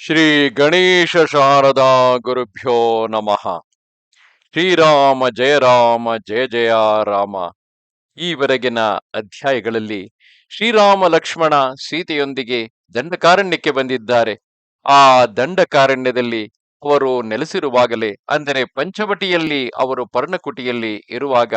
ಶ್ರೀ ಗಣೇಶ ಶಾರದಾ ಗುರುಭ್ಯೋ ನಮಃ. ಶ್ರೀರಾಮ ಜಯ ರಾಮ ಜಯ ಜಯ ರಾಮ. ಈವರೆಗಿನ ಅಧ್ಯಾಯಗಳಲ್ಲಿ ಶ್ರೀರಾಮ ಲಕ್ಷ್ಮಣ ಸೀತೆಯೊಂದಿಗೆ ದಂಡಕಾರಣ್ಯಕ್ಕೆ ಬಂದಿದ್ದಾರೆ. ಆ ದಂಡಕಾರಣ್ಯದಲ್ಲಿ ಅವರು ನೆಲೆಸಿರುವಾಗಲೇ ಅಂದರೆ ಪಂಚವಟಿಯಲ್ಲಿ ಅವರು ಪರ್ಣಕುಟಿಯಲ್ಲಿ ಇರುವಾಗ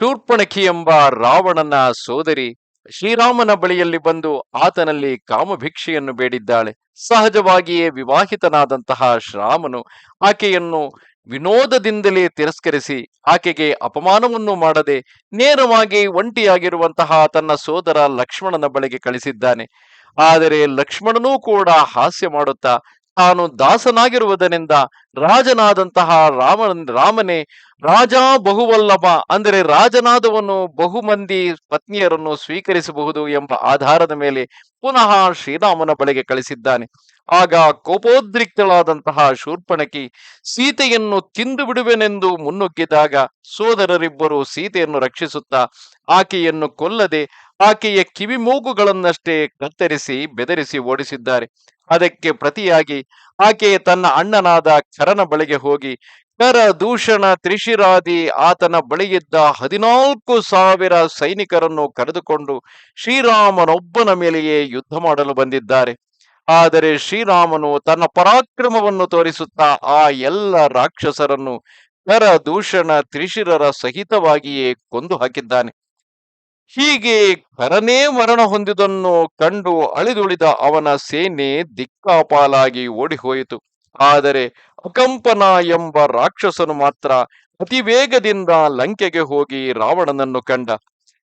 ಶೂರ್ಪಣಖಿ ಎಂಬ ರಾವಣನ ಸೋದರಿ ಶ್ರೀರಾಮನ ಬಳಿಯಲ್ಲಿ ಬಂದು ಆತನಲ್ಲಿ ಕಾಮಭಿಕ್ಷೆಯನ್ನು ಬೇಡಿದ್ದಾಳೆ. ಸಹಜವಾಗಿಯೇ ವಿವಾಹಿತನಾದಂತಹ ಶ್ರಾಮನು ಆಕೆಯನ್ನು ವಿನೋದದಿಂದಲೇ ತಿರಸ್ಕರಿಸಿ ಆಕೆಗೆ ಅಪಮಾನವನ್ನು ಮಾಡದೆ ನೇರವಾಗಿ ಒಂಟಿಯಾಗಿರುವಂತಹ ತನ್ನ ಸೋದರ ಲಕ್ಷ್ಮಣನ ಬಳಿಗೆ ಕಳಿಸಿದ್ದಾನೆ. ಆದರೆ ಲಕ್ಷ್ಮಣನೂ ಕೂಡ ಹಾಸ್ಯ ಮಾಡುತ್ತಾ ತಾನು ದಾಸನಾಗಿರುವುದರಿಂದ ರಾಜನಾದಂತಹ ರಾಮ ರಾಮನೇ ರಾಜ ಬಹುವಲ್ಲಭ ಅಂದರೆ ರಾಜನಾದವನು ಬಹುಮಂದಿ ಪತ್ನಿಯರನ್ನು ಸ್ವೀಕರಿಸಬಹುದು ಎಂಬ ಆಧಾರದ ಮೇಲೆ ಪುನಃ ಶ್ರೀರಾಮನ ಬಳಿಗೆ ಕಳಿಸಿದ್ದಾನೆ. ಆಗ ಕೋಪೋದ್ರಿಕ್ತಳಾದಂತಹ ಶೂರ್ಪಣಕಿ ಸೀತೆಯನ್ನು ತಿಂದು ಬಿಡುವೆನೆಂದು ಮುನ್ನುಗ್ಗಿದಾಗ ಸೋದರರಿಬ್ಬರು ಸೀತೆಯನ್ನು ರಕ್ಷಿಸುತ್ತಾ ಆಕೆಯನ್ನು ಕೊಲ್ಲದೆ ಆಕೆಯ ಕಿವಿ ಮೂಗುಗಳನ್ನಷ್ಟೇ ಕತ್ತರಿಸಿ ಬೆದರಿಸಿ ಓಡಿಸಿದ್ದಾರೆ. ಅದಕ್ಕೆ ಪ್ರತಿಯಾಗಿ ಆಕೆ ತನ್ನ ಅಣ್ಣನಾದ ಖರನ ಬಳಿಗೆ ಹೋಗಿ, ಕರ ದೂಷಣ ತ್ರಿಶಿರಾದಿ ಆತನ ಬಳಿಯಿದ್ದ ಹದಿನಾಲ್ಕು ಸಾವಿರ ಸೈನಿಕರನ್ನು ಕರೆದುಕೊಂಡು ಶ್ರೀರಾಮನೊಬ್ಬನ ಮೇಲೆಯೇ ಯುದ್ಧ ಮಾಡಲು ಬಂದಿದ್ದಾರೆ. ಆದರೆ ಶ್ರೀರಾಮನು ತನ್ನ ಪರಾಕ್ರಮವನ್ನು ತೋರಿಸುತ್ತಾ ಆ ಎಲ್ಲ ರಾಕ್ಷಸರನ್ನು ಕರ ದೂಷಣ ತ್ರಿಶಿರರ ಸಹಿತವಾಗಿಯೇ ಕೊಂದು ಹಾಕಿದ್ದಾನೆ. ಹೀಗೆ ಕರನೇ ಮರಣ ಹೊಂದಿದನ್ನು ಕಂಡು ಅಳಿದುಳಿದ ಅವನ ಸೇನೆ ದಿಕ್ಕಾಪಾಲಾಗಿ ಓಡಿಹೋಯಿತು. ಆದರೆ ಅಕಂಪನ ಎಂಬ ರಾಕ್ಷಸನು ಮಾತ್ರ ಅತಿ ವೇಗದಿಂದ ಲಂಕೆಗೆ ಹೋಗಿ ರಾವಣನನ್ನು ಕಂಡ.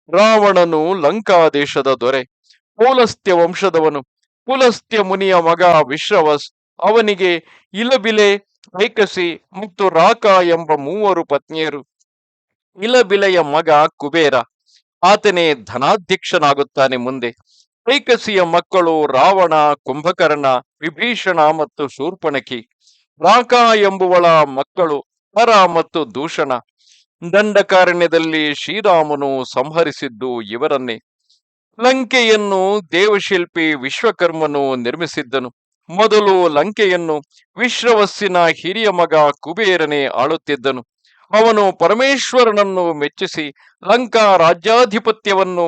ರಾವಣನು ಲಂಕಾದೇಶದ ದೊರೆ, ಪೋಲಸ್ತ್ಯ ವಂಶದವನು. ಪುಲಸ್ತ್ಯ ಮುನಿಯ ಮಗ ವಿಶ್ರವಸ್ ಅವನಿಗೆ ಇಲಬಿಲೆ ಐಕಸಿ ಮತ್ತು ರಾಕ ಎಂಬ ಮೂವರು ಪತ್ನಿಯರು. ಇಲಬಿಲೆಯ ಮಗ ಕುಬೇರ. ಆತನೇ ಧನಾಧ್ಯಕ್ಷನಾಗುತ್ತಾನೆ ಮುಂದೆ. ಕೈಕಸಿಯ ಮಕ್ಕಳು ರಾವಣ, ಕುಂಭಕರ್ಣ, ವಿಭೀಷಣ ಮತ್ತು ಶೂರ್ಪಣಕಿ. ರಾಕ ಎಂಬುವಳ ಮಕ್ಕಳು ಹರ ಮತ್ತು ದೂಷಣ. ದಂಡಕಾರಣ್ಯದಲ್ಲಿ ಶ್ರೀರಾಮನು ಸಂಹರಿಸಿದ್ದು ಇವರನ್ನೇ. ಲಂಕೆಯನ್ನು ದೇವಶಿಲ್ಪಿ ವಿಶ್ವಕರ್ಮನು ನಿರ್ಮಿಸಿದ್ದನು. ಮೊದಲು ಲಂಕೆಯನ್ನು ವಿಶ್ರವಸ್ಸಿನ ಹಿರಿಯ ಮಗ ಕುಬೇರನೇ ಆಳುತ್ತಿದ್ದನು. ಅವನು ಪರಮೇಶ್ವರನನ್ನು ಮೆಚ್ಚಿಸಿ ಲಂಕಾ ರಾಜ್ಯಾಧಿಪತ್ಯವನ್ನು,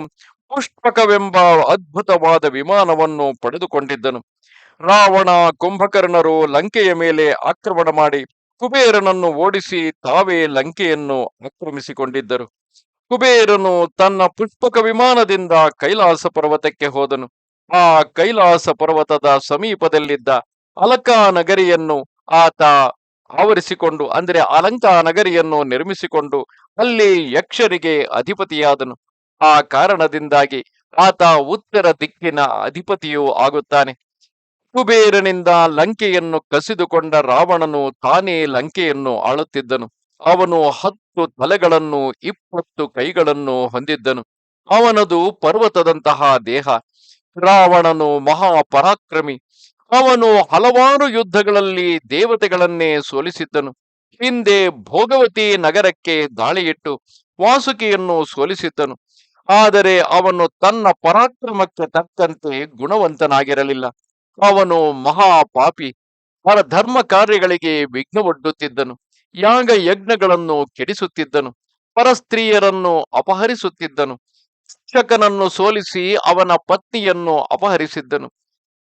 ಪುಷ್ಪಕವೆಂಬ ಅದ್ಭುತವಾದ ವಿಮಾನವನ್ನು ಪಡೆದುಕೊಂಡಿದ್ದನು. ರಾವಣ ಕುಂಭಕರ್ಣರು ಲಂಕೆಯ ಮೇಲೆ ಆಕ್ರಮಣ ಮಾಡಿ ಕುಬೇರನನ್ನು ಓಡಿಸಿ ತಾವೇ ಲಂಕೆಯನ್ನು ಆಕ್ರಮಿಸಿಕೊಂಡಿದ್ದರು. ಕುಬೇರನು ತನ್ನ ಪುಷ್ಪಕ ವಿಮಾನದಿಂದ ಕೈಲಾಸ ಪರ್ವತಕ್ಕೆ ಹೋದನು. ಆ ಕೈಲಾಸ ಪರ್ವತದ ಸಮೀಪದಲ್ಲಿದ್ದ ಅಲಕಾ ನಗರಿಯನ್ನು ಆತ ಆವರಿಸಿಕೊಂಡು, ಅಂದರೆ ಅಲಂಕಾ ನಗರಿಯನ್ನು ನಿರ್ಮಿಸಿಕೊಂಡು, ಅಲ್ಲಿ ಯಕ್ಷರಿಗೆ ಅಧಿಪತಿಯಾದನು. ಆ ಕಾರಣದಿಂದಾಗಿ ಆತ ಉತ್ತರ ದಿಕ್ಕಿನ ಅಧಿಪತಿಯೂ ಆಗುತ್ತಾನೆ. ಕುಬೇರನಿಂದ ಲಂಕೆಯನ್ನು ಕಸಿದುಕೊಂಡ ರಾವಣನು ತಾನೇ ಲಂಕೆಯನ್ನು ಆಳುತ್ತಿದ್ದನು. ಅವನು ಹತ್ತು ತಲೆಗಳನ್ನು, ಇಪ್ಪತ್ತು ಕೈಗಳನ್ನು ಹೊಂದಿದ್ದನು. ಅವನದು ಪರ್ವತದಂತಹ ದೇಹ. ರಾವಣನು ಮಹಾಪರಾಕ್ರಮಿ. ಅವನು ಹಲವಾರು ಯುದ್ಧಗಳಲ್ಲಿ ದೇವತೆಗಳನ್ನೇ ಸೋಲಿಸಿದ್ದನು. ಹಿಂದೆ ಭೋಗವತಿ ನಗರಕ್ಕೆ ದಾಳಿಯಿಟ್ಟು ವಾಸುಕಿಯನ್ನು ಸೋಲಿಸಿದ್ದನು. ಆದರೆ ಅವನು ತನ್ನ ಪರಾಕ್ರಮಕ್ಕೆ ತಕ್ಕಂತೆ ಗುಣವಂತನಾಗಿರಲಿಲ್ಲ. ಅವನು ಮಹಾಪಾಪಿ ಪರ ಧರ್ಮ ಕಾರ್ಯಗಳಿಗೆ ವಿಘ್ನವೊಡ್ಡುತ್ತಿದ್ದನು. ಯಾಗ ಯಜ್ಞಗಳನ್ನು ಕೆಡಿಸುತ್ತಿದ್ದನು. ಪರಸ್ತ್ರೀಯರನ್ನು ಅಪಹರಿಸುತ್ತಿದ್ದನು. ಶಿಕ್ಷಕನನ್ನು ಸೋಲಿಸಿ ಅವನ ಪತ್ನಿಯನ್ನು ಅಪಹರಿಸಿದ್ದನು.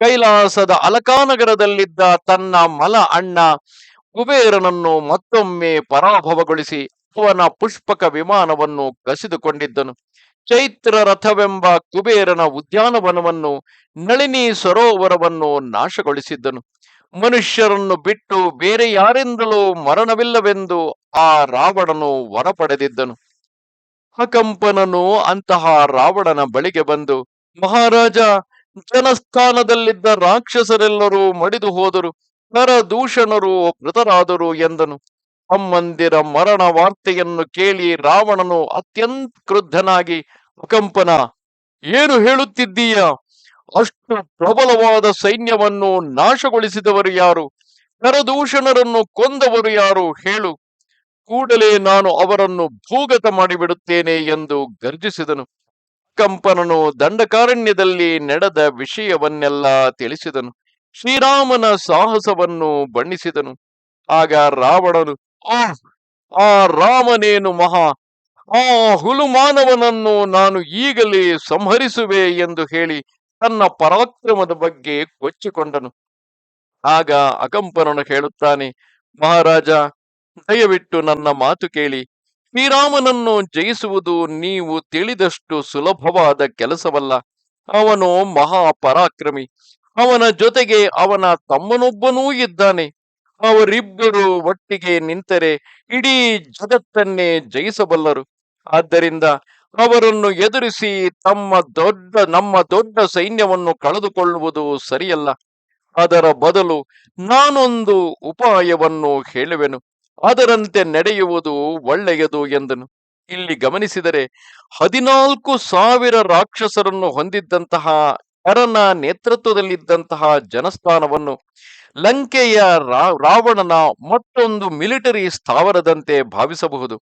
ಕೈಲಾಸದ ಅಲಕಾನಗರದಲ್ಲಿದ್ದ ತನ್ನ ಮಲ ಅಣ್ಣ ಕುಬೇರನನ್ನು ಮತ್ತೊಮ್ಮೆ ಪರಾಭವಗೊಳಿಸಿ ಅವನ ಪುಷ್ಪಕ ವಿಮಾನವನ್ನು ಕಸಿದುಕೊಂಡಿದ್ದನು. ಚೈತ್ರ ರಥವೆಂಬ ಕುಬೇರನ ಉದ್ಯಾನವನವನ್ನು ನಳಿನಿ ಸರೋವರವನ್ನು ನಾಶಗೊಳಿಸಿದ್ದನು. ಮನುಷ್ಯರನ್ನು ಬಿಟ್ಟು ಬೇರೆ ಯಾರಿಂದಲೂ ಮರಣವಿಲ್ಲವೆಂದು ಆ ರಾವಣನು ವರ ಪಡೆದಿದ್ದನು ಅಕಂಪನನು ಅಂತಹ ರಾವಣನ ಬಳಿಗೆ ಬಂದು, ಮಹಾರಾಜ ಜನಸ್ಥಾನದಲ್ಲಿದ್ದ ರಾಕ್ಷಸರೆಲ್ಲರೂ ಮಡಿದು ಹೋದರು. ನರದೂಷಣರು ಮೃತರಾದರು ಎಂದನು. ಅಮ್ಮಂದಿರ ಮರಣ ವಾರ್ತೆಯನ್ನು ಕೇಳಿ ರಾವಣನು ಅತ್ಯಂತ ಕ್ರುದ್ಧನಾಗಿ, ಅಕಂಪನ, ಏನು ಹೇಳುತ್ತಿದ್ದೀಯ? ಅಷ್ಟು ಪ್ರಬಲವಾದ ಸೈನ್ಯವನ್ನು ನಾಶಗೊಳಿಸಿದವರು ಯಾರು? ನರದೂಷಣರನ್ನು ಕೊಂದವರು ಯಾರು? ಹೇಳು. ಕೂಡಲೇ ನಾನು ಅವರನ್ನು ಭೂಗತ ಮಾಡಿಬಿಡುತ್ತೇನೆ ಎಂದು ಗರ್ಜಿಸಿದನು. ಕಂಪನನು ದಂಡಕಾರಣ್ಯದಲ್ಲಿ ನಡೆದ ವಿಷಯವನ್ನೆಲ್ಲ ತಿಳಿಸಿದನು. ಶ್ರೀರಾಮನ ಸಾಹಸವನ್ನು ಬಣ್ಣಿಸಿದನು. ಆಗ ರಾವಣನು, ಆ ಆ ರಾಮನೇನು ಮಹಾ, ಆ ಹುಲುಮಾನವನನ್ನು ನಾನು ಈಗಲೇ ಸಂಹರಿಸುವೆ ಎಂದು ಹೇಳಿ ತನ್ನ ಪರಾಕ್ರಮದ ಬಗ್ಗೆ ಕೊಚ್ಚಿಕೊಂಡನು. ಆಗ ಅಕಂಪನನು ಹೇಳುತ್ತಾನೆ, ಮಹಾರಾಜ, ದಯವಿಟ್ಟು ನನ್ನ ಮಾತು ಕೇಳಿ. ಶ್ರೀರಾಮನನ್ನು ಜಯಿಸುವುದು ನೀವು ತಿಳಿದಷ್ಟು ಸುಲಭವಾದ ಕೆಲಸವಲ್ಲ. ಅವನು ಮಹಾ ಪರಾಕ್ರಮಿ ಅವನ ಜೊತೆಗೆ ಅವನ ತಮ್ಮನೊಬ್ಬನೂ ಇದ್ದಾನೆ. ಅವರಿಬ್ಬರು ಒಟ್ಟಿಗೆ ನಿಂತರೆ ಇಡೀ ಜಗತ್ತನ್ನೇ ಜಯಿಸಬಲ್ಲರು. ಆದ್ದರಿಂದ ಅವರನ್ನು ಎದುರಿಸಿ ತಮ್ಮ ದೊಡ್ಡ, ನಮ್ಮ ದೊಡ್ಡ ಸೈನ್ಯವನ್ನು ಕಳೆದುಕೊಳ್ಳುವುದು ಸರಿಯಲ್ಲ. ಅದರ ಬದಲು ನಾನೊಂದು ಉಪಾಯವನ್ನು ಹೇಳುವೆನು. ಅದರಂತೆ ನಡೆಯುವುದು ಒಳ್ಳೆಯದು ಎಂದನು. ಇಲ್ಲಿ ಗಮನಿಸಿದರೆ ಹದಿನಾಲ್ಕು ಸಾವಿರ ರಾಕ್ಷಸರನ್ನು ಹೊಂದಿದ್ದಂತಹ ಕರನ ನೇತೃತ್ವದಲ್ಲಿದ್ದಂತಹ ಜನಸ್ಥಾನವನ್ನು ಲಂಕೆಯ ರಾವಣನ ಮತ್ತೊಂದು ಮಿಲಿಟರಿ ಸ್ಥಾವರದಂತೆ ಭಾವಿಸಬಹುದು.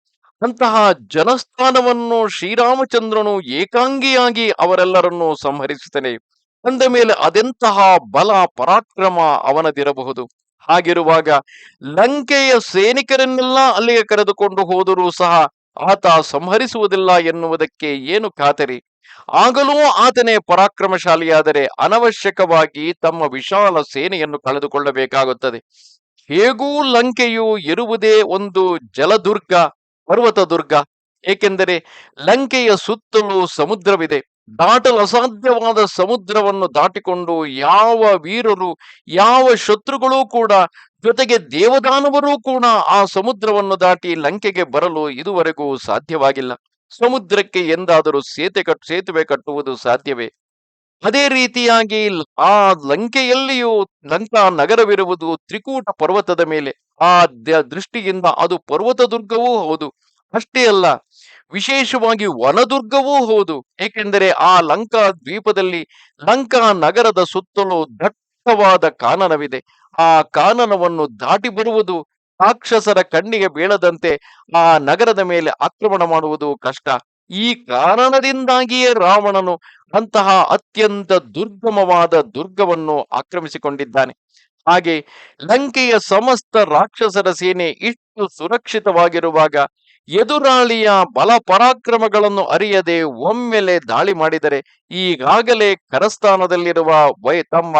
ಅಂತಹ ಜನಸ್ಥಾನವನ್ನು ಶ್ರೀರಾಮಚಂದ್ರನು ಏಕಾಂಗಿಯಾಗಿ ಅವರೆಲ್ಲರನ್ನು ಸಂಹರಿಸುತ್ತಾನೆ. ಅಂದ ಮೇಲೆ ಅದೆಂತಹ ಬಲ ಪರಾಕ್ರಮ ಅವನದಿರಬಹುದು. ಹಾಗಿರುವಾಗ ಲಂಕೆಯ ಸೈನಿಕರನ್ನೆಲ್ಲ ಅಲ್ಲಿಗೆ ಕರೆದುಕೊಂಡು ಹೋದರೂ ಸಹ ಆತ ಸಂಹರಿಸುವುದಿಲ್ಲ ಎನ್ನುವುದಕ್ಕೆ ಏನು ಖಾತರಿ? ಆಗಲೂ ಆತನೇ ಪರಾಕ್ರಮಶಾಲಿಯಾದರೆ ಅನವಶ್ಯಕವಾಗಿ ತಮ್ಮ ವಿಶಾಲ ಸೇನೆಯನ್ನು ಕಳೆದುಕೊಳ್ಳಬೇಕಾಗುತ್ತದೆ. ಹೇಗೂ ಲಂಕೆಯು ಇರುವುದೇ ಒಂದು ಜಲದುರ್ಗ ಪರ್ವತ ದುರ್ಗ ಏಕೆಂದರೆ ಲಂಕೆಯ ಸುತ್ತಲೂ ಸಮುದ್ರವಿದೆ. ದಾಟಲು ಅಸಾಧ್ಯವಾದ ಸಮುದ್ರವನ್ನು ದಾಟಿಕೊಂಡು ಯಾವ ವೀರರು, ಯಾವ ಶತ್ರುಗಳೂ ಕೂಡ, ಜೊತೆಗೆ ದೇವದಾನವರೂ ಕೂಡ ಆ ಸಮುದ್ರವನ್ನು ದಾಟಿ ಲಂಕೆಗೆ ಬರಲು ಇದುವರೆಗೂ ಸಾಧ್ಯವಾಗಿಲ್ಲ. ಸಮುದ್ರಕ್ಕೆ ಎಂದಾದರೂ ಸೇತೆ ಕಟ್, ಸೇತುವೆ ಕಟ್ಟುವುದು ಸಾಧ್ಯವೇ? ಅದೇ ರೀತಿಯಾಗಿ ಆ ಲಂಕೆಯಲ್ಲಿಯೂ ಲಂಕಾ ನಗರವಿರುವುದು ತ್ರಿಕೂಟ ಪರ್ವತದ ಮೇಲೆ. ಆ ದೃಷ್ಟಿಯಿಂದ ಅದು ಪರ್ವತ ದುರ್ಗವೂ ಹೌದು. ಅಷ್ಟೇ ಅಲ್ಲ ವಿಶೇಷವಾಗಿ ವನದುರ್ಗವೂ ಹೌದು. ಏಕೆಂದರೆ ಆ ಲಂಕಾ ದ್ವೀಪದಲ್ಲಿ ಲಂಕಾ ನಗರದ ಸುತ್ತಲೂ ದಟ್ಟವಾದ ಕಾನನವಿದೆ. ಆ ಕಾನನವನ್ನು ದಾಟಿ ಬರುವುದು ರಾಕ್ಷಸರ ಕಣ್ಣಿಗೆ ಬೀಳದಂತೆ ಆ ನಗರದ ಮೇಲೆ ಆಕ್ರಮಣ ಮಾಡುವುದು ಕಷ್ಟ. ಈ ಕಾರಣದಿಂದಾಗಿಯೇ ರಾವಣನು ಅಂತಹ ಅತ್ಯಂತ ದುರ್ಗಮವಾದ ದುರ್ಗವನ್ನು ಆಕ್ರಮಿಸಿಕೊಂಡಿದ್ದಾನೆ. ಹಾಗೆ ಲಂಕೆಯ ಸಮಸ್ತ ರಾಕ್ಷಸರ ಸೇನೆ ಇಷ್ಟು ಸುರಕ್ಷಿತವಾಗಿರುವಾಗ ಎದುರಾಳಿಯ ಬಲ ಪರಾಕ್ರಮಗಳನ್ನು ಅರಿಯದೆ ಒಮ್ಮೆಲೆ ದಾಳಿ ಮಾಡಿದರೆ ಈಗಾಗಲೇ ಕರಸ್ಥಾನದಲ್ಲಿರುವ ವೈ ತಮ್ಮ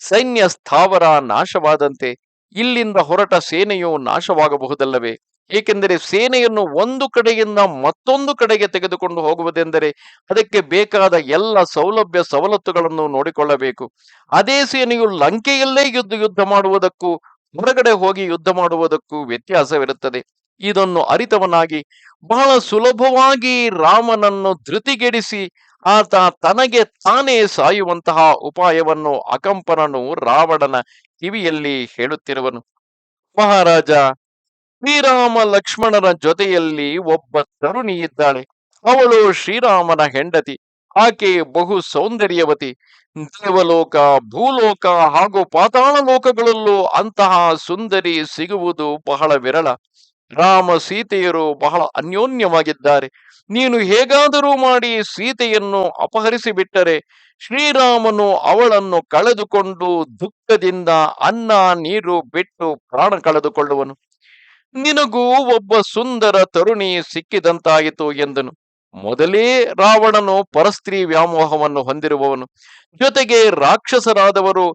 ಸೈನ್ಯ ಸ್ಥಾವರ ನಾಶವಾದಂತೆ ಇಲ್ಲಿಂದ ಹೊರಟ ಸೇನೆಯು ನಾಶವಾಗಬಹುದಲ್ಲವೇ? ಏಕೆಂದರೆ ಸೇನೆಯನ್ನು ಒಂದು ಕಡೆಯಿಂದ ಮತ್ತೊಂದು ಕಡೆಗೆ ತೆಗೆದುಕೊಂಡು ಹೋಗುವುದೆಂದರೆ ಅದಕ್ಕೆ ಬೇಕಾದ ಎಲ್ಲ ಸೌಲಭ್ಯ ಸವಲತ್ತುಗಳನ್ನು ನೋಡಿಕೊಳ್ಳಬೇಕು. ಅದೇ ಸೇನೆಯು ಲಂಕೆಯಲ್ಲೇ ಯುದ್ಧ ಯುದ್ಧ ಮಾಡುವುದಕ್ಕೂ ಹೊರಗಡೆ ಹೋಗಿ ಯುದ್ಧ ಮಾಡುವುದಕ್ಕೂ ವ್ಯತ್ಯಾಸವಿರುತ್ತದೆ. ಇದನ್ನು ಅರಿತವನಾಗಿ ಬಹಳ ಸುಲಭವಾಗಿ ರಾಮನನ್ನು ಧೃತಿಗೆಡಿಸಿ ಆತ ತನಗೆ ತಾನೇ ಸಾಯುವಂತಹ ಉಪಾಯವನ್ನು ಅಕಂಪನನು ರಾವಣನ ಕಿವಿಯಲ್ಲಿ ಹೇಳುತ್ತಿರುವನು. ಮಹಾರಾಜ, ಶ್ರೀರಾಮ ಲಕ್ಷ್ಮಣನ ಜೊತೆಯಲ್ಲಿ ಒಬ್ಬ ತರುಣಿ ಇದ್ದಾಳೆ. ಅವಳು ಶ್ರೀರಾಮನ ಹೆಂಡತಿ, ಆಕೆ ಬಹು ಸೌಂದರ್ಯವತಿ. ದೇವಲೋಕ, ಭೂಲೋಕ ಹಾಗೂ ಪಾತಾಳ ಲೋಕಗಳಲ್ಲೂ ಅಂತಹ ಸುಂದರಿ ಸಿಗುವುದು ಬಹಳ ವಿರಳ. ರಾಮ ಸೀತೆಯರು ಬಹಳ ಅನ್ಯೋನ್ಯವಾಗಿದ್ದಾರೆ. ನೀನು ಹೇಗಾದರೂ ಮಾಡಿ ಸೀತೆಯನ್ನು ಅಪಹರಿಸಿ ಬಿಟ್ಟರೆ ಶ್ರೀರಾಮನು ಅವಳನ್ನು ಕಳೆದುಕೊಂಡು ದುಃಖದಿಂದ ಅನ್ನ, ನೀರು ಬಿಟ್ಟು ಪ್ರಾಣ ಕಳೆದುಕೊಳ್ಳುವನು. ನಿನಗೂ ಒಬ್ಬ ಸುಂದರ ತರುಣಿ ಸಿಕ್ಕಿದಂತಾಯಿತು ಎಂದನು. ಮೊದಲೇ ರಾವಣನು ಪರಸ್ತ್ರೀ ವ್ಯಾಮೋಹವನ್ನು ಹೊಂದಿರುವವನು. ಜೊತೆಗೆ ರಾಕ್ಷಸರಾದವರು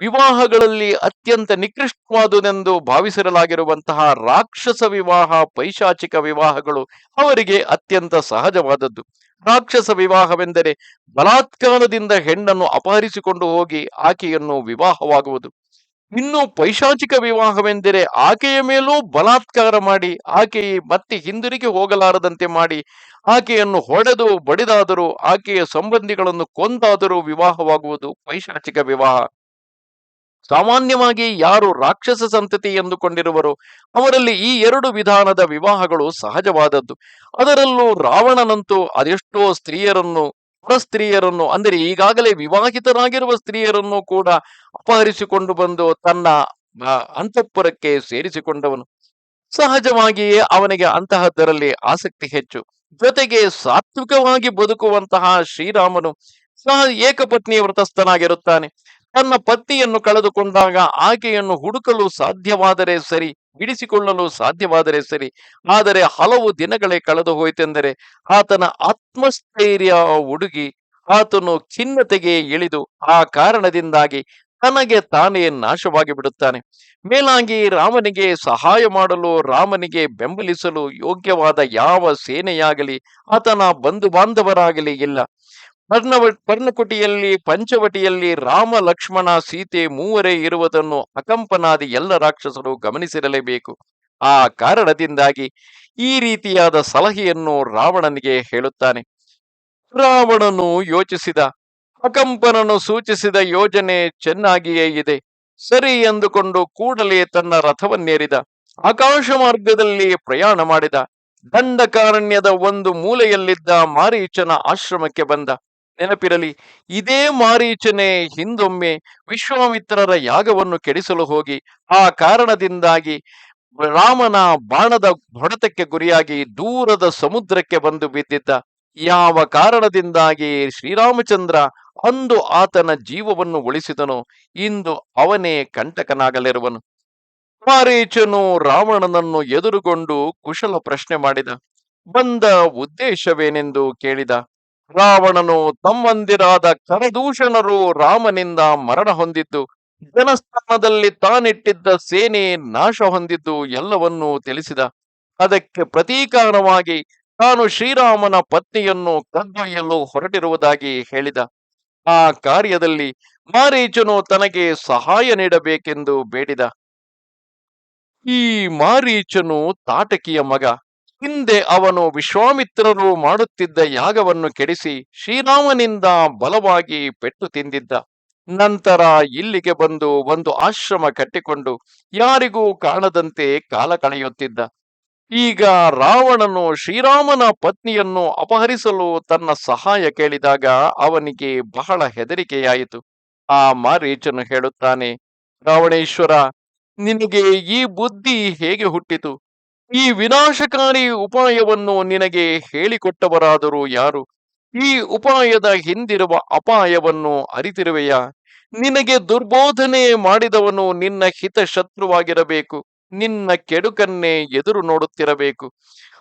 ವಿವಾಹಗಳಲ್ಲಿ ಅತ್ಯಂತ ನಿಕೃಷ್ಟವಾದುದೆಂದು ಭಾವಿಸಿರಲಾಗಿರುವಂತಹ ರಾಕ್ಷಸ ವಿವಾಹ, ಪೈಶಾಚಿಕ ವಿವಾಹಗಳು ಅವರಿಗೆ ಅತ್ಯಂತ ಸಹಜವಾದದ್ದು. ರಾಕ್ಷಸ ವಿವಾಹವೆಂದರೆ ಬಲಾತ್ಕಾರದಿಂದ ಹೆಣ್ಣನ್ನು ಅಪಹರಿಸಿಕೊಂಡು ಹೋಗಿ ಆಕೆಯನ್ನು ವಿವಾಹವಾಗುವುದು. ಇನ್ನು ಪೈಶಾಚಿಕ ವಿವಾಹವೆಂದರೆ ಆಕೆಯ ಮೇಲೂ ಬಲಾತ್ಕಾರ ಮಾಡಿ ಆಕೆ ಮತ್ತೆ ಹಿಂದಿರುಗಿ ಹೋಗಲಾರದಂತೆ ಮಾಡಿ ಆಕೆಯನ್ನು ಹೊಡೆದು ಬಡಿದಾದರೂ ಆಕೆಯ ಸಂಬಂಧಿಗಳನ್ನು ಕೊಂದಾದರೂ ವಿವಾಹವಾಗುವುದು ಪೈಶಾಚಿಕ ವಿವಾಹ. ಸಾಮಾನ್ಯವಾಗಿ ಯಾರು ರಾಕ್ಷಸ ಸಂತತಿ ಎಂದುಕೊಂಡಿರುವರು ಅವರಲ್ಲಿ ಈ ಎರಡು ವಿಧಾನದ ವಿವಾಹಗಳು ಸಹಜವಾದದ್ದು. ಅದರಲ್ಲೂ ರಾವಣನಂತೂ ಅದೆಷ್ಟೋ ಸ್ತ್ರೀಯರನ್ನು ಸ್ತ್ರೀಯರನ್ನು ಅಂದರೆ ಈಗಾಗಲೇ ವಿವಾಹಿತರಾಗಿರುವ ಸ್ತ್ರೀಯರನ್ನು ಕೂಡ ಅಪಹರಿಸಿಕೊಂಡು ಬಂದು ತನ್ನ ಅಂತಃಪುರಕ್ಕೆ ಸೇರಿಸಿಕೊಂಡವನು. ಸಹಜವಾಗಿಯೇ ಅವನಿಗೆ ಅಂತಹದ್ದರಲ್ಲಿ ಆಸಕ್ತಿ ಹೆಚ್ಚು. ಜೊತೆಗೆ ಸಾತ್ವಿಕವಾಗಿ ಬದುಕುವಂತಹ ಶ್ರೀರಾಮನು ಸಹ ಏಕಪತ್ನಿ ವ್ರತಸ್ಥನಾಗಿರುತ್ತಾನೆ. ತನ್ನ ಪತ್ನಿಯನ್ನು ಕಳೆದುಕೊಂಡಾಗ ಆಕೆಯನ್ನು ಹುಡುಕಲು ಸಾಧ್ಯವಾದರೆ ಸರಿ, ಬಿಡಿಸಿಕೊಳ್ಳಲು ಸಾಧ್ಯವಾದರೆ ಸರಿ. ಆದರೆ ಹಲವು ದಿನಗಳೇ ಕಳೆದು ಹೋಯಿತೆಂದರೆ ಆತನ ಆತ್ಮಸ್ಥೈರ್ಯ ಹುಡುಗಿ ಆತನು ಖಿನ್ನತೆಗೆ ಇಳಿದು ಆ ಕಾರಣದಿಂದಾಗಿ ತನಗೆ ತಾನೇ ನಾಶವಾಗಿ ಬಿಡುತ್ತಾನೆ ಮೇಲಾಗಿ ರಾಮನಿಗೆ ಸಹಾಯ ಮಾಡಲು, ರಾಮನಿಗೆ ಬೆಂಬಲಿಸಲು ಯೋಗ್ಯವಾದ ಯಾವ ಸೇನೆಯಾಗಲಿ, ಆತನ ಬಂಧು ಬಾಂಧವರಾಗಲಿ ಇಲ್ಲ. ಪರ್ಣವ, ಪರ್ಣಕುಟಿಯಲ್ಲಿ, ಪಂಚವಟಿಯಲ್ಲಿ ರಾಮ, ಲಕ್ಷ್ಮಣ, ಸೀತೆ ಮೂವರೇ ಇರುವುದನ್ನು ಅಕಂಪನಾದಿ ಎಲ್ಲ ರಾಕ್ಷಸರು ಗಮನಿಸಿರಲೇಬೇಕು. ಆ ಕಾರಣದಿಂದಾಗಿ ಈ ರೀತಿಯಾದ ಸಲಹೆಯನ್ನು ರಾವಣನಿಗೆ ಹೇಳುತ್ತಾನೆ. ರಾವಣನು ಯೋಚಿಸಿದ, ಅಕಂಪನನು ಸೂಚಿಸಿದ ಯೋಜನೆ ಚೆನ್ನಾಗಿಯೇ ಇದೆ. ಸರಿ ಎಂದುಕೊಂಡು ಕೂಡಲೇ ತನ್ನ ರಥವನ್ನೇರಿದ ಆಕಾಶ ಮಾರ್ಗದಲ್ಲಿ ಪ್ರಯಾಣ ಮಾಡಿದ, ದಂಡಕಾರಣ್ಯದ ಒಂದು ಮೂಲೆಯಲ್ಲಿದ್ದ ಮಾರೀಚನ ಆಶ್ರಮಕ್ಕೆ ಬಂದ. ನೆನಪಿರಲಿ, ಇದೇ ಮಾರೀಚನೆ ಹಿಂದೊಮ್ಮೆ ವಿಶ್ವಾಮಿತ್ರರ ಯಾಗವನ್ನು ಕೆಡಿಸಲು ಹೋಗಿ, ಆ ಕಾರಣದಿಂದಾಗಿ ರಾಮನ ಬಾಣದ ಹೊಡೆತಕ್ಕೆ ಗುರಿಯಾಗಿ ದೂರದ ಸಮುದ್ರಕ್ಕೆ ಬಂದು ಬಿದ್ದಿದ್ದ, ಯಾವ ಕಾರಣದಿಂದಾಗಿ ಶ್ರೀರಾಮಚಂದ್ರ ಅಂದು ಆತನ ಜೀವವನ್ನು ಉಳಿಸಿದನು, ಇಂದು ಅವನೇ ಕಂಟಕನಾಗಲಿರುವನು. ಮಾರೀಚನು ರಾವಣನನ್ನು ಎದುರುಗೊಂಡು ಕುಶಲ ಪ್ರಶ್ನೆ ಮಾಡಿದ, ಬಂದ ಉದ್ದೇಶವೇನೆಂದು ಕೇಳಿದ ರಾವಣನು ತಮ್ಮಂದಿರಾದ ಕರದೂಷಣರು ರಾಮನಿಂದ ಮರಣ ಹೊಂದಿದ್ದು, ಜನಸ್ಥಾನದಲ್ಲಿ ತಾನಿಟ್ಟಿದ್ದ ಸೇನೆ ನಾಶ ಹೊಂದಿದ್ದು ಎಲ್ಲವನ್ನೂ ತಿಳಿಸಿದ. ಅದಕ್ಕೆ ಪ್ರತೀಕಾರವಾಗಿ ತಾನು ಶ್ರೀರಾಮನ ಪತ್ನಿಯನ್ನು ಕದ್ದೊಯ್ಯಲು ಹೊರಟಿರುವುದಾಗಿ ಹೇಳಿದ. ಆ ಕಾರ್ಯದಲ್ಲಿ ಮಾರೀಚನು ತನಗೆ ಸಹಾಯ ನೀಡಬೇಕೆಂದು ಬೇಡಿದ. ಈ ಮಾರೀಚನು ತಾಟಕಿಯ ಮಗ. ಹಿಂದೆ ಅವನು ವಿಶ್ವಾಮಿತ್ರರು ಮಾಡುತ್ತಿದ್ದ ಯಾಗವನ್ನು ಕೆಡಿಸಿ ಶ್ರೀರಾಮನಿಂದ ಬಲವಾಗಿ ಪೆಟ್ಟು ತಿಂದಿದ್ದ. ನಂತರ ಇಲ್ಲಿಗೆ ಬಂದು ಒಂದು ಆಶ್ರಮ ಕಟ್ಟಿಕೊಂಡು ಯಾರಿಗೂ ಕಾಣದಂತೆ ಕಾಲ ಕಳೆಯುತ್ತಿದ್ದ. ಈಗ ರಾವಣನು ಶ್ರೀರಾಮನ ಪತ್ನಿಯನ್ನು ಅಪಹರಿಸಲು ತನ್ನ ಸಹಾಯ ಕೇಳಿದಾಗ ಅವನಿಗೆ ಬಹಳ ಹೆದರಿಕೆಯಾಯಿತು. ಆ ಮಾರೀಚನು ಹೇಳುತ್ತಾನೆ, ರಾವಣೇಶ್ವರ, ನಿನಗೆ ಈ ಬುದ್ಧಿ ಹೇಗೆ ಹುಟ್ಟಿತು? ಈ ವಿನಾಶಕಾರಿ ಉಪಾಯವನ್ನು ನಿನಗೆ ಹೇಳಿಕೊಟ್ಟವರಾದರೂ ಯಾರು? ಈ ಉಪಾಯದ ಹಿಂದಿರುವ ಅಪಾಯವನ್ನು ಅರಿತಿರುವೆಯಾ? ನಿನಗೆ ದುರ್ಬೋಧನೆ ಮಾಡಿದವನು ನಿನ್ನ ಹಿತಶತ್ರುವಾಗಿರಬೇಕು. ನಿನ್ನ ಕೆಡುಕನ್ನೇ ಎದುರು ನೋಡುತ್ತಿರಬೇಕು.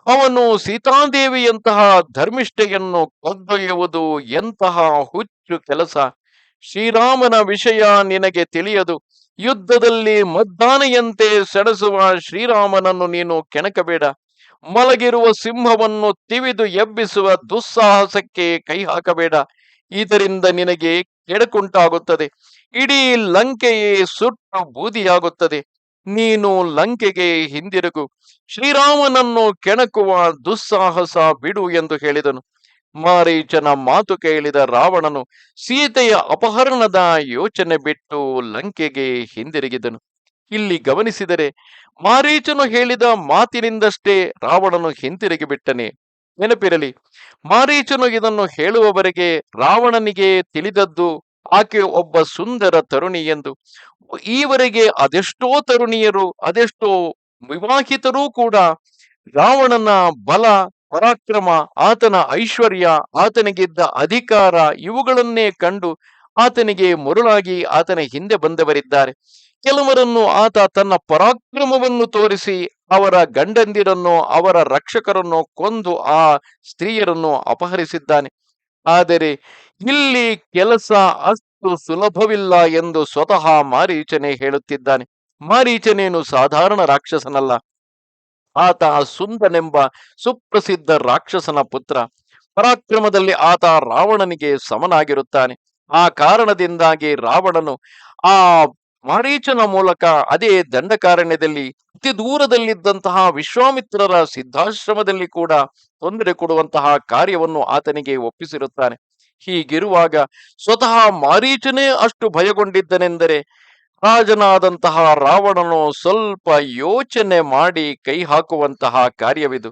ಅವನು ಸೀತಾದೇವಿಯಂತಹ ಧರ್ಮಿಷ್ಠೆಯನ್ನು ಕೊಂದೊಯ್ಯುವುದು ಎಂತಹ ಹುಚ್ಚು ಕೆಲಸ. ಶ್ರೀರಾಮನ ವಿಷಯ ನಿನಗೆ ತಿಳಿಯದು. ಯುದ್ಧದಲ್ಲಿ ಮದ್ದಾನೆಯಂತೆ ಸೆಣಸುವ ಶ್ರೀರಾಮನನ್ನು ನೀನು ಕೆಣಕಬೇಡ. ಮಲಗಿರುವ ಸಿಂಹವನ್ನು ತಿವಿದು ಎಬ್ಬಿಸುವ ದುಸ್ಸಾಹಸಕ್ಕೆ ಕೈ ಹಾಕಬೇಡ. ಇದರಿಂದ ನಿನಗೆ ಕೆಡಕುಂಟಾಗುತ್ತದೆ. ಇಡೀ ಲಂಕೆಯೇ ಸುಟ್ಟು ಬೂದಿಯಾಗುತ್ತದೆ. ನೀನು ಲಂಕೆಗೆ ಹಿಂದಿರುಗು. ಶ್ರೀರಾಮನನ್ನು ಕೆಣಕುವ ದುಸ್ಸಾಹಸ ಬಿಡು ಎಂದು ಹೇಳಿದನು. ಮಾರೀಚನ ಮಾತು ಕೇಳಿದ ರಾವಣನು ಸೀತೆಯ ಅಪಹರಣದ ಯೋಚನೆ ಬಿಟ್ಟು ಲಂಕೆಗೆ ಹಿಂದಿರುಗಿದನು. ಇಲ್ಲಿ ಗಮನಿಸಿದರೆ ಮಾರೀಚನು ಹೇಳಿದ ಮಾತಿನಿಂದಷ್ಟೇ ರಾವಣನು ಹಿಂತಿರುಗಿ ಬಿಟ್ಟನೆ. ನೆನಪಿರಲಿ, ಮಾರೀಚನು ಇದನ್ನು ಹೇಳುವವರೆಗೆ ರಾವಣನಿಗೆ ತಿಳಿದದ್ದು ಆಕೆ ಒಬ್ಬ ಸುಂದರ ತರುಣಿ ಎಂದು. ಈವರೆಗೆ ಅದೆಷ್ಟೋ ತರುಣಿಯರು, ಅದೆಷ್ಟೋ ವಿವಾಹಿತರೂ ಕೂಡ ರಾವಣನ ಬಲ ಪರಾಕ್ರಮ, ಆತನ ಐಶ್ವರ್ಯ, ಆತನಿಗಿದ್ದ ಅಧಿಕಾರ ಇವುಗಳನ್ನೇ ಕಂಡು ಆತನಿಗೆ ಮರುಳಾಗಿ ಆತನ ಹಿಂದೆ ಬಂದವರಿದ್ದಾರೆ. ಕೆಲವರನ್ನು ಆತ ತನ್ನ ಪರಾಕ್ರಮವನ್ನು ತೋರಿಸಿ ಅವರ ಗಂಡಂದಿರನ್ನು, ಅವರ ರಕ್ಷಕರನ್ನು ಕೊಂದು ಆ ಸ್ತ್ರೀಯರನ್ನು ಅಪಹರಿಸಿದ್ದಾನೆ. ಆದರೆ ಇಲ್ಲಿ ಕೆಲಸ ಅಷ್ಟು ಸುಲಭವಿಲ್ಲ ಎಂದು ಸ್ವತಃ ಮಾರೀಚನೆ ಹೇಳುತ್ತಿದ್ದಾನೆ. ಮಾರೀಚನೇನು ಸಾಧಾರಣ ರಾಕ್ಷಸನಲ್ಲ. ಆತ ಸುಂದನೆಂಬ ಸುಪ್ರಸಿದ್ಧ ರಾಕ್ಷಸನ ಪುತ್ರ. ಪರಾಕ್ರಮದಲ್ಲಿ ಆತ ರಾವಣನಿಗೆ ಸಮನಾಗಿರುತ್ತಾನೆ. ಆ ಕಾರಣದಿಂದಾಗಿ ರಾವಣನು ಆ ಮಾರೀಚನ ಮೂಲಕ ಅದೇ ದಂಡಕಾರಣ್ಯದಲ್ಲಿ ಅತಿ ದೂರದಲ್ಲಿದ್ದಂತಹ ವಿಶ್ವಾಮಿತ್ರರ ಸಿದ್ಧಾಶ್ರಮದಲ್ಲಿ ಕೂಡ ತೊಂದರೆ ಕೊಡುವಂತಹ ಕಾರ್ಯವನ್ನು ಆತನಿಗೆ ಒಪ್ಪಿಸಿರುತ್ತಾನೆ. ಹೀಗಿರುವಾಗ ಸ್ವತಃ ಮಾರೀಚನೇ ಅಷ್ಟು ಭಯಗೊಂಡಿದ್ದನೆಂದರೆ ರಾಜನಾದಂತಹ ರಾವಣನು ಸ್ವಲ್ಪ ಯೋಚನೆ ಮಾಡಿ ಕೈ ಹಾಕುವಂತಹ ಕಾರ್ಯವಿದು.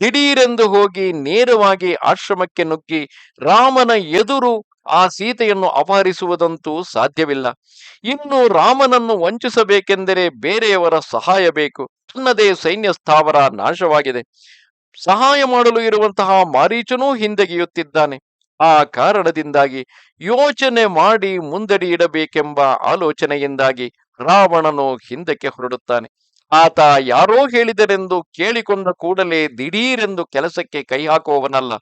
ದಿಢೀರೆಂದು ಹೋಗಿ ನೇರವಾಗಿ ಆಶ್ರಮಕ್ಕೆ ನುಗ್ಗಿ ರಾಮನ ಎದುರು ಆ ಸೀತೆಯನ್ನು ಅಪಹರಿಸುವುದಂತೂ ಸಾಧ್ಯವಿಲ್ಲ. ಇನ್ನು ರಾಮನನ್ನು ವಂಚಿಸಬೇಕೆಂದರೆ ಬೇರೆಯವರ ಸಹಾಯ ಬೇಕು. ತನ್ನದೇ ಸೈನ್ಯ ಸ್ಥಾವರ ನಾಶವಾಗಿದೆ. ಸಹಾಯ ಮಾಡಲು ಇರುವಂತಹ ಮಾರೀಚನೂ ಹಿಂದೆಗೆಯುತ್ತಿದ್ದಾನೆ ಆ ಕಾರಣದಿಂದಾಗಿ ಯೋಚನೆ ಮಾಡಿ ಮುಂದಡಿ ಇಡಬೇಕೆಂಬ ಆಲೋಚನೆಯಿಂದಾಗಿ ರಾವಣನು ಹಿಂದಕ್ಕೆ ಹೊರಡುತ್ತಾನೆ. ಆತ ಯಾರೋ ಹೇಳಿದರೆಂದು ಕೇಳಿಕೊಂಡ ಕೂಡಲೇ ದಿಢೀರೆಂದು ಕೆಲಸಕ್ಕೆ ಕೈ ಹಾಕುವವನಲ್ಲ.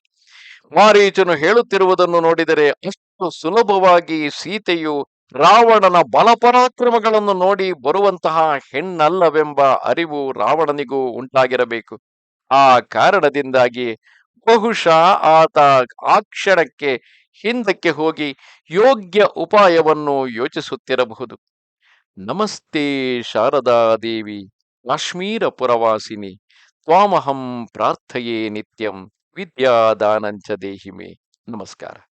ಮಾರೀಚನು ಹೇಳುತ್ತಿರುವುದನ್ನು ನೋಡಿದರೆ ಅಷ್ಟು ಸುಲಭವಾಗಿ ಸೀತೆಯು ರಾವಣನ ಬಲಪರಾಕ್ರಮಗಳನ್ನು ನೋಡಿ ಬರುವಂತಹ ಹೆಣ್ಣಲ್ಲವೆಂಬ ಅರಿವು ರಾವಣನಿಗೂ ಉಂಟಾಗಿರಬೇಕು. ಆ ಕಾರಣದಿಂದಾಗಿ ಬಹುಶಃ ಆತ ಆ ಕ್ಷಣಕ್ಕೆ ಹಿಂದಕ್ಕೆ ಹೋಗಿ ಯೋಗ್ಯ ಉಪಾಯವನ್ನು ಯೋಚಿಸುತ್ತಿರಬಹುದು. ನಮಸ್ತೆ ಶಾರದಾ ದೇವಿ, ಕಾಶ್ಮೀರ ಪುರವಾಸಿನಿ, ತ್ವಾಮಹಂ ಪ್ರಾರ್ಥಯೇ ನಿತ್ಯಂ ವಿದ್ಯಾದಾನಂಚ ದೇಹಿಮೆ. ನಮಸ್ಕಾರ.